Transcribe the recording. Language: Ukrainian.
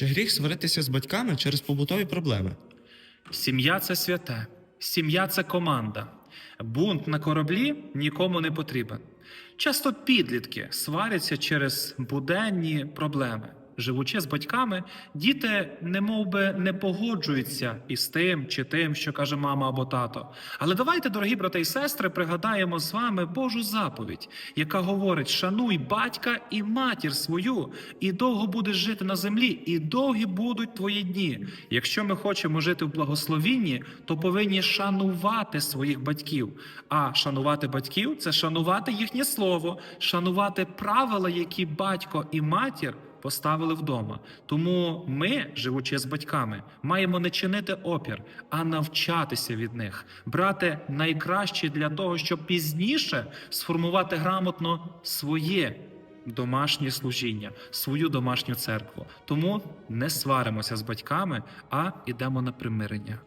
Чи гріх сваритися з батьками через побутові проблеми? Сім'я це святе, сім'я це команда. Бунт на кораблі нікому не потрібен. Часто підлітки сваряться через буденні проблеми. Живучи з батьками, діти немов би не погоджуються із тим чи тим, що каже мама або тато. Але давайте, дорогі брати і сестри, пригадаємо з вами Божу заповідь, яка говорить: шануй батька і матір свою, і довго будеш жити на землі, і довгі будуть твої дні. Якщо ми хочемо жити в благословінні, то повинні шанувати своїх батьків. А шанувати батьків це шанувати їхнє слово, шанувати правила, які батько і матір поставили вдома. Тому ми, живучи з батьками, маємо не чинити опір, а навчатися від них, брати найкраще для того, щоб пізніше сформувати грамотно своє домашнє служіння, свою домашню церкву. Тому не сваримося з батьками, а йдемо на примирення.